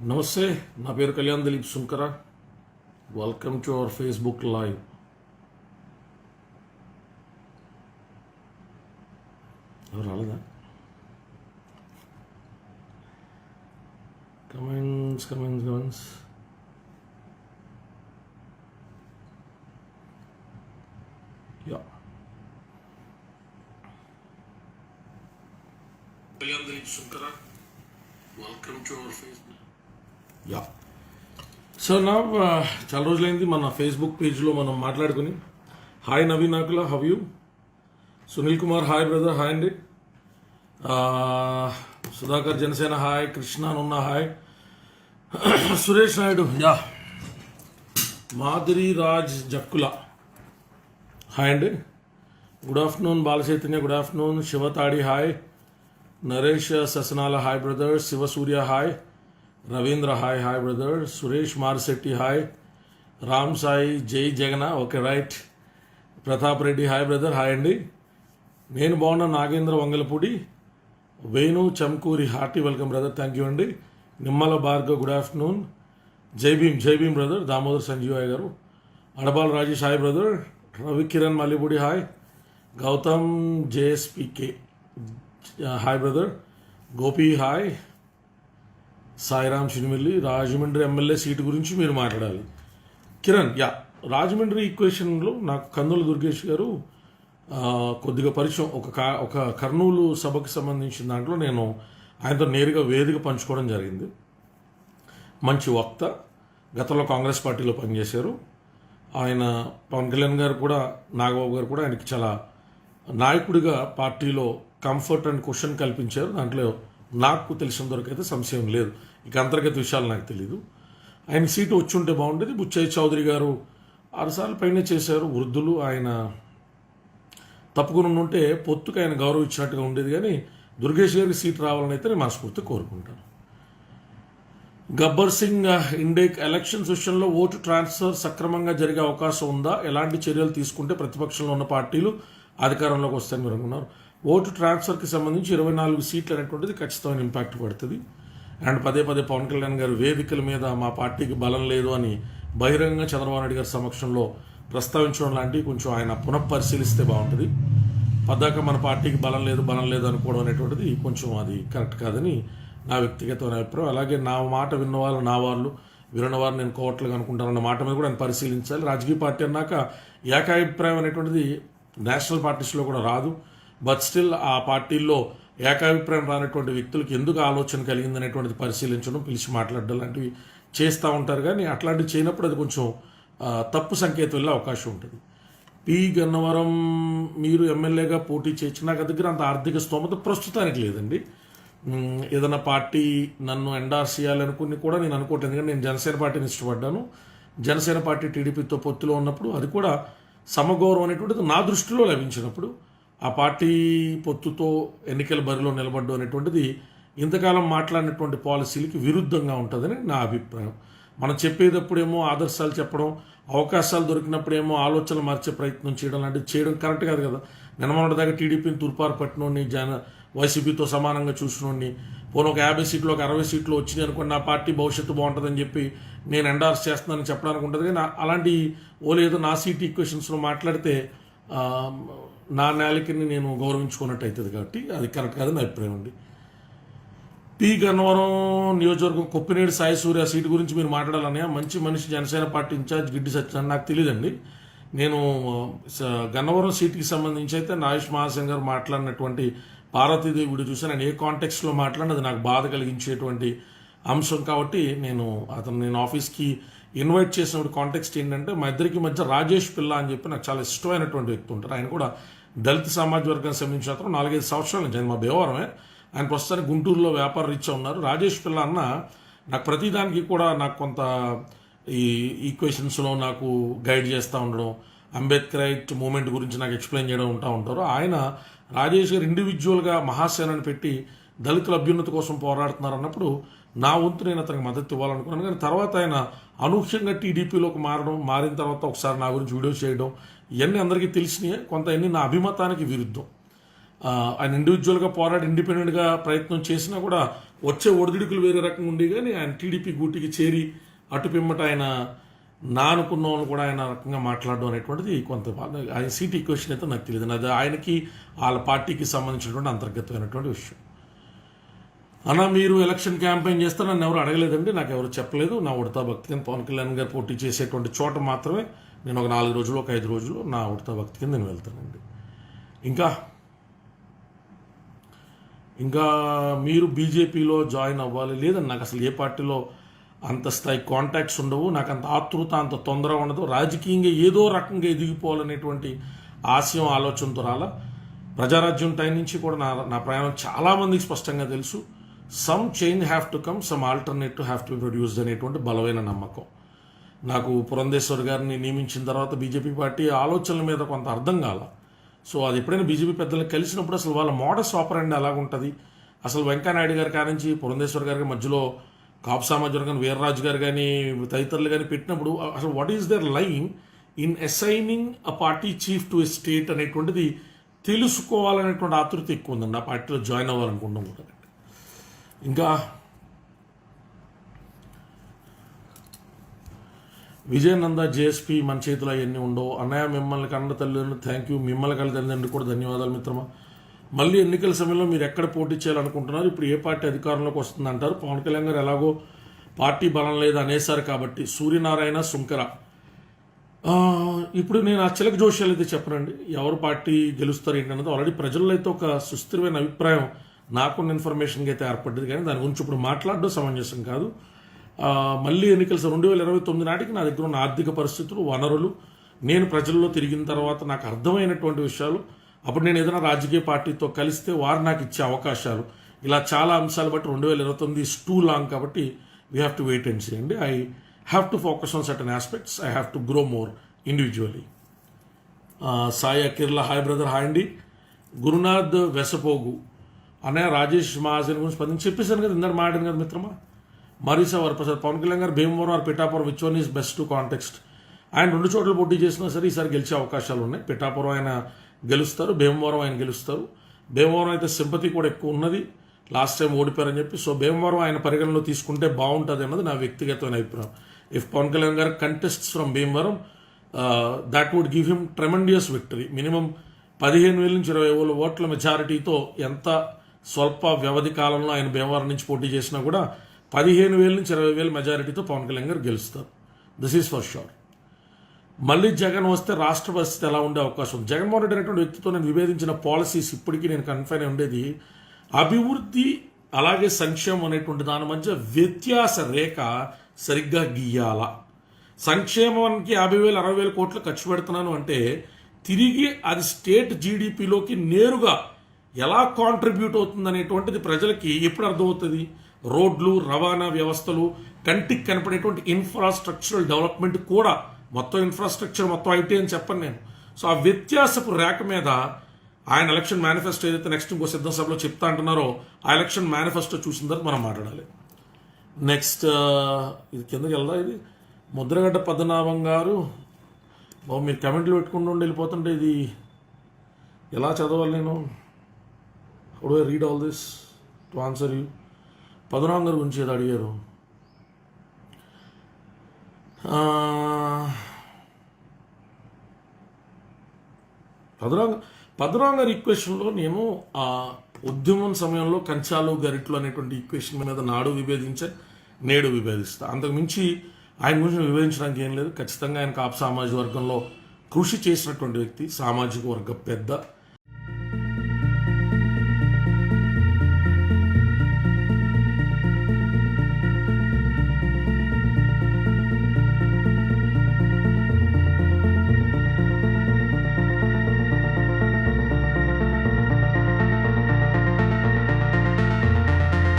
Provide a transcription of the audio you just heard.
నమస్తే నా పేరు Kalyan Dileep Sunkara welcome to our Facebook live ఎవరు రాలేదా comments comments comments yeah Kalyan Dileep Sunkara welcome to our Facebook yeah. So నా చాలా రోజులైంది మన ఫేస్బుక్ పేజ్లో మనం మాట్లాడుకుని. Hi Naveen Nakula how you Sunil Kumar hi brother hi అండి Sudhakar Janasena hi Krishna Nunna hi Suresh Naidu yeah. Madhuri Raj Jakkula hi అండి good afternoon Balachaitanya good afternoon Shivatadi hi Naresh Sasanala hi brother Shivasurya hi Ravindra hi hi brother Suresh Marshetti hi Ram Sai Jai Jagan okay right Pratap Reddy hi brother hi అండి నేను బాగున్నా Nagendra Vangalapudi. Venu Chamkuri hearty welcome brother thank you అండి Nimmala Bhargav good afternoon Jai Bhim Jai Bhim brother Damodar Sanjeevaiah గారు. Adabal Rajesh hi brother Ravi Kiran Mallipudi hi Gautam JSPK hi brother Gopi hi Sairam Chinimilli Rajahmundry MLA seat గురించి మీరు మాట్లాడాలి. Kiran yeah Rajahmundry ఈక్వేషన్లో నాకు కందుల దుర్గేష్ గారు కొద్దిగా పరిచయం. ఒక కా ఒక కర్నూలు సభకు సంబంధించిన దాంట్లో నేను ఆయనతో నేరుగా వేదిక పంచుకోవడం జరిగింది. మంచి వక్త. గతంలో కాంగ్రెస్ పార్టీలో పనిచేశారు. ఆయన పవన్ కళ్యాణ్ గారు కూడా నాగబాబు గారు కూడా ఆయనకి చాలా నాయకుడిగా పార్టీలో కంఫర్ట్ అండ్ క్వశ్చన్ కల్పించారు. దాంట్లో నాకు తెలిసినంత వరకు అయితే సంశయం లేదు. ఇక అంతర్గత విషయాలు నాకు తెలియదు ఆయన సీటు వచ్చి ఉంటే బాగుండేది. బుచ్చయ్య చౌదరి గారు ఆరుసార్లు పైన చేశారు. వృద్ధులు ఆయన తప్పుకుని ఉంటే పొత్తుకు ఆయన గౌరవం ఇచ్చినట్టుగా ఉండేది కానీ దుర్గేష్ గారికి సీట్ రావాలని అయితే నేను మనస్ఫూర్తి కోరుకుంటాను. గబ్బర్ సింగ్ ఇండేక్ ఎలక్షన్స్ విషయంలో ఓటు ట్రాన్స్ఫర్ సక్రమంగా జరిగే అవకాశం ఉందా? ఎలాంటి చర్యలు తీసుకుంటే ప్రతిపక్షంలో ఉన్న పార్టీలు అధికారంలోకి వస్తాయని మీరు అనుకున్నారు. ఓటు ట్రాన్స్ఫర్కి సంబంధించి ఇరవై నాలుగు సీట్లు అనేటువంటిది ఖచ్చితమైన ఇంపాక్ట్ పడుతుంది. అండ్ పదే పదే పవన్ కళ్యాణ్ గారు వేదికల మీద మా పార్టీకి బలం లేదు అని బహిరంగ చంద్రబాబు నాయుడు గారి సమక్షంలో ప్రస్తావించడం లాంటివి కొంచెం ఆయన పునఃపరిశీలిస్తే బాగుంటుంది. పద్దాక మన పార్టీకి బలం లేదు బలం లేదు అనుకోవడం అనేటువంటిది కొంచెం అది కరెక్ట్ కాదని నా వ్యక్తిగతమైన అభిప్రాయం. అలాగే నా మాట విన్న వాళ్ళు నా వాళ్ళు వినని వారు నేను కోవట్లుగా అనుకుంటానన్న మాట మీద కూడా ఆయన పరిశీలించాలి. రాజకీయ పార్టీ అన్నాక ఏకాభిప్రాయం అనేటువంటిది నేషనల్ పార్టీస్లో కూడా రాదు. బట్ స్టిల్ ఆ పార్టీల్లో ఏకాభిప్రాయం రానటువంటి వ్యక్తులకు ఎందుకు ఆలోచన కలిగింది అనేటువంటిది పరిశీలించడం పిలిచి మాట్లాడడం లాంటివి చేస్తూ ఉంటారు. కానీ అట్లాంటివి చేయనప్పుడు అది కొంచెం తప్పు సంకేతం వెళ్ళే అవకాశం ఉంటుంది. పి. గన్నవరం మీరు ఎమ్మెల్యేగా పోటీ చేయొచ్చు నాకు దగ్గర అంత ఆర్థిక స్తోమత ప్రస్తుతానికి లేదండి. ఏదైనా పార్టీ నన్ను ఎండార్స్ చేయాలనుకుని కూడా నేను అనుకోవట్లేదు. ఎందుకంటే నేను జనసేన పార్టీని ఇష్టపడ్డాను. జనసేన పార్టీ టీడీపీతో పొత్తులో ఉన్నప్పుడు అది కూడా సమగౌరవం అనేటువంటిది నా దృష్టిలో లభించినప్పుడు ఆ పార్టీ పొత్తుతో ఎన్నికల బరిలో నిలబడ్డం అనేటువంటిది ఇంతకాలం మాట్లాడినటువంటి పాలసీలకి విరుద్ధంగా ఉంటుందని నా అభిప్రాయం. మనం చెప్పేటప్పుడేమో ఆదర్శాలు చెప్పడం అవకాశాలు దొరికినప్పుడేమో ఆలోచనలు మార్చే ప్రయత్నం చేయడం లాంటివి చేయడం కరెక్ట్ కాదు కదా. నిన్నమొన్నటి దాకా టీడీపీని తుర్పారు పట్టినోడిని జన వైసీపీతో సమానంగా చూసినోడిని పోనీ ఒక యాభై సీట్లు ఒక అరవై సీట్లు వచ్చినాయి అనుకోండి నా పార్టీ భవిష్యత్తు బాగుంటుందని చెప్పి నేను ఎండార్స్ చేస్తున్నానని చెప్పడానికి ఉంటుంది. కానీ నా- అలాంటి ఓ లేదో నా సీట్ ఈక్వేషన్స్లో మాట్లాడితే నా నేలకిని నేను గౌరవించుకున్నట్టు అవుతుంది కాబట్టి అది కరెక్ట్ కాదని నా అభిప్రాయం అండి. పి గన్నవరం నియోజకవర్గం కొప్పినేడు సాయి సూర్య సీటు గురించి మీరు మాట్లాడాలని మంచి మనిషి జనసేన పార్టీ ఇన్ఛార్జ్ గిడ్డి సత్యనారాయణ. నాకు తెలియదండి నేను స- గన్నవరం సీటుకి సంబంధించి అయితే నాయుష్ మహాసేన్ గారు మాట్లాడినటువంటి పార్వతీదేవి గుడి చూసాను నేను ఏ కాంటెక్స్లో మాట్లాడినది అది నాకు బాధ కలిగించేటువంటి అంశం కాబట్టి నేను అతను నేను ఆఫీస్కి ఇన్వైట్ చేసినప్పుడు కాంటెక్స్ట్ ఏంటంటే మా ఇద్దరికి మధ్య రాజేష్ పిల్ల అని చెప్పి నాకు చాలా ఇష్టమైనటువంటి వ్యక్తి ఉంటారు. ఆయన కూడా దళిత సమాజ వర్గానికి సంబంధించిన అతను నాలుగైదు సంవత్సరాల నుంచి ఆయన మా భీమవరమే ఆయన ప్రస్తుతానికి గుంటూరులో వ్యాపార రీత్యా ఉన్నారు. రాజేష్ పిల్ల అన్న నాకు ప్రతిదానికి కూడా నాకు కొంత ఈ ఈక్వేషన్స్లో నాకు గైడ్ చేస్తూ ఉండడం అంబేద్కరైట్ మూమెంట్ గురించి నాకు ఎక్స్ప్లెయిన్ చేయడం ఉంటా ఉంటారు. ఆయన రాజేష్ గారు ఇండివిజువల్గా మహాసేనని పెట్టి దళితుల అభ్యున్నతి కోసం పోరాడుతున్నారు అన్నప్పుడు నా వంతు నేను అతనికి మద్దతు ఇవ్వాలనుకున్నాను. కానీ తర్వాత ఆయన అనూహ్యంగా టీడీపీలోకి మారడం మారిన తర్వాత ఒకసారి నా గురించి వీడియో చేయడం ఇవన్నీ అందరికీ తెలిసినాయి. కొంత అన్ని నా అభిమతానికి విరుద్ధం. ఆయన ఇండివిజువల్గా పోరాడి ఇండిపెండెంట్గా ప్రయత్నం చేసినా కూడా వచ్చే ఒడిదుడుకులు వేరే రకంగా ఉండి కానీ ఆయన టీడీపీ గూటికి చేరి అటు పిమ్మట ఆయన నా అనుకున్నాను కూడా ఆయన రకంగా మాట్లాడడం అనేటువంటిది కొంత ఆయన సీట్ ఈక్వేషన్ అయితే నాకు తెలియదు అది ఆయనకి వాళ్ళ పార్టీకి సంబంధించినటువంటి అంతర్గతమైనటువంటి విషయం. అన్న మీరు ఎలక్షన్ క్యాంపెయిన్ చేస్తే నన్ను ఎవరు అడగలేదండి నాకు ఎవరు చెప్పలేదు. నా ఉడతా భక్తి కింద పవన్ కళ్యాణ్ గారు పోటీ చేసేటువంటి చోట మాత్రమే నేను ఒక నాలుగు రోజులు ఒక ఐదు రోజులు నా ఉడతా భక్తి కింద నేను వెళ్తానండి. ఇంకా ఇంకా మీరు బీజేపీలో జాయిన్ అవ్వాలి లేదని నాకు అసలు ఏ పార్టీలో అంత స్థాయి కాంటాక్ట్స్ ఉండవు నాకు అంత ఆతృత అంత తొందర ఉండదు. రాజకీయంగా ఏదో రకంగా ఎదిగిపోవాలనేటువంటి ఆశయం ఆలోచనతో రాలా. ప్రజారాజ్యం టైం నుంచి కూడా నా నా ప్రయాణం చాలామందికి స్పష్టంగా తెలుసు. Some change have to come some alternative have to produced అనేటువంటి బలమైన నమ్మకం. నాకు పురంధేశ్వర్ గారిని నియమించిన తర్వాత బీజేపీ పార్టీ ఆలోచనల మీద కొంత అర్థం కాల. సో అది ఎప్పుడైనా బీజేపీ పెద్దలు కలిసినప్పుడు అసలు వాళ్ళ మోడస్ ఆపరండి ఎలాగుంటుంది? అసలు వెంకయ్యనాయుడు గారి కానించి పురంధేశ్వర్ గారికి మధ్యలో కాపు సామాజ్యం కానీ వీర్రాజు గారు కానీ తదితరులు కానీ పెట్టినప్పుడు అసలు what is there line in assigning a party chief to a state అనేటువంటిది తెలుసుకోవాలనేటువంటి ఆతృత ఎక్కువ ఉందండి. ఆ పార్టీలో జాయిన్ అవ్వాలనుకుంటాం కూడా ఇంకా విజయనంద జేఎస్పీ మన చేతిలో అవన్నీ ఉండవు. అన్నయ్య మిమ్మల్ని కన్న తల్లిదండ్రులు థ్యాంక్ యూ మిమ్మల్ని కన్న తల్లిదండ్రులు కూడా ధన్యవాదాలు మిత్రమా? మళ్ళీ ఎన్నికల సమయంలో మీరు ఎక్కడ పోటీ చేయాలనుకుంటున్నారు? ఇప్పుడు ఏ పార్టీ అధికారంలోకి వస్తుందంటారు? పవన్ కళ్యాణ్ గారు ఎలాగో పార్టీ బలం లేదు అనేసారు కాబట్టి. సూర్యనారాయణ సుంకర. ఇప్పుడు నేను ఆ చిలక జోష్యాలు అయితే చెప్పనండి. ఎవరు పార్టీ గెలుస్తారు ఏంటన్నది? ఆల్రెడీ ప్రజల్లో అయితే ఒక సుస్థిరమైన అభిప్రాయం. నాకున్న ఇన్ఫర్మేషన్కి అయితే ఏర్పడ్డది కానీ దాని గురించి ఇప్పుడు మాట్లాడడం సమంజసం కాదు. మళ్ళీ ఎన్నికలు రెండు వేల ఇరవై తొమ్మిది నాటికి నా దగ్గర ఉన్న ఆర్థిక పరిస్థితులు వనరులు నేను ప్రజల్లో తిరిగిన తర్వాత నాకు అర్థమైనటువంటి విషయాలు అప్పుడు నేను ఏదైనా రాజకీయ పార్టీతో కలిస్తే వారు నాకు ఇచ్చే అవకాశాలు. ఇలా చాలా అంశాలు బట్టి రెండు వేల ఇరవై తొమ్మిది ఇస్ టూ లాంగ్ కాబట్టి we have to wait and see అండి I have to focus on certain aspects I have to grow more individually Sai Akirla hi brother hi అండి. గురునాథ్ వెసపోగు అన్నయ్య రాజేష్ మహాజన్ గురించి స్పందించి చెప్పేశాను కదా ఇందరు మాట్లాడింది కదా మిత్రమా? మరీసా వరప్రసాద్ పవన్ కళ్యాణ్ గారు Bhimavaram are Pithapuram which one is best to context ఆయన రెండు చోట్ల పోటీ చేసినా సరే ఈసారి గెలిచే అవకాశాలు ఉన్నాయి. పిఠాపురం ఆయన గెలుస్తారు భీమవరం ఆయన గెలుస్తారు. భీమవరం అయితే సింపతి కూడా ఎక్కువ ఉన్నది. లాస్ట్ టైం ఓడిపోయారని చెప్పి సో భీమవరం ఆయన పరిగణలో తీసుకుంటే బాగుంటుంది అన్నది నా వ్యక్తిగతమైన అభిప్రాయం. ఇఫ్ పవన్ కళ్యాణ్ గారు contests from Bhimavaram that would give him tremendous victory minimum పదిహేను వేల నుంచి ఇరవై వేల ఓట్ల మెజారిటీతో ఎంత స్వల్ప వ్యవధి కాలంలో ఆయన భీమవరం నుంచి పోటీ చేసినా కూడా పదిహేను వేల నుంచి ఇరవై వేల మెజారిటీతో పవన్ కళ్యాణ్ గారు గెలుస్తారు. దిస్ ఈజ్ ఫర్ షూర్ మళ్ళీ జగన్ వస్తే రాష్ట్ర పరిస్థితి ఎలా ఉండే అవకాశం? జగన్మోహన్ రెడ్డి అనేటువంటి వ్యక్తితో నేను విభేదించిన పాలసీస్ ఇప్పటికీ నేను కన్ఫైన్ ఉండేది అభివృద్ధి అలాగే సంక్షేమం అనేటువంటి దాని మధ్య వ్యత్యాస రేఖ సరిగ్గా గీయాల. సంక్షేమానికి యాభై వేలు అరవై వేల కోట్లు ఖర్చు పెడుతున్నాను అంటే తిరిగి అది స్టేట్ జీడిపిలోకి నేరుగా ఎలా కాంట్రిబ్యూట్ అవుతుంది అనేటువంటిది ప్రజలకి ఎప్పుడు అర్థమవుతుంది? రోడ్లు రవాణా వ్యవస్థలు కంటికి కనపడేటువంటి ఇన్ఫ్రాస్ట్రక్చరల్ డెవలప్మెంట్ కూడా మొత్తం ఇన్ఫ్రాస్ట్రక్చర్ మొత్తం ఐటీ అని చెప్పను నేను. సో ఆ వ్యత్యాసపు రేఖ మీద ఆయన ఎలక్షన్ మేనిఫెస్టో ఏదైతే నెక్స్ట్ ఇంకో సిద్ధం సభలో చెప్తా అంటున్నారో ఆ ఎలక్షన్ మేనిఫెస్టో చూసిన తర్వాత మనం మాట్లాడాలి. నెక్స్ట్ uh, ఇది కిందకి వెళ్దా ఇది? ముద్రగడ్డ పద్మనాభం గారు బాబు మీరు కమెంట్లు పెట్టుకుంటూ ఉండి వెళ్ళిపోతుంటే ఇది ఎలా చదవాలి నేను? I read all this to answer you Padmanabham గారి గురించి ఏదో అడిగారు. ఆ, పద్మనాభం ఈక్వేషన్లో నేను ఆ ఉద్యమం సమయంలో కంచాలు గరిట్లు అనేటువంటి ఈక్వేషన్ మీద నాడు విభేదించే నేడు విభేదిస్తా. అంతకు మించి ఆయన గురించి విభేదించడానికి ఏం లేదు. ఖచ్చితంగా ఆయన కాపు సామాజిక వర్గంలో కృషి చేసినటువంటి వ్యక్తి సామాజిక వర్గ పెద్ద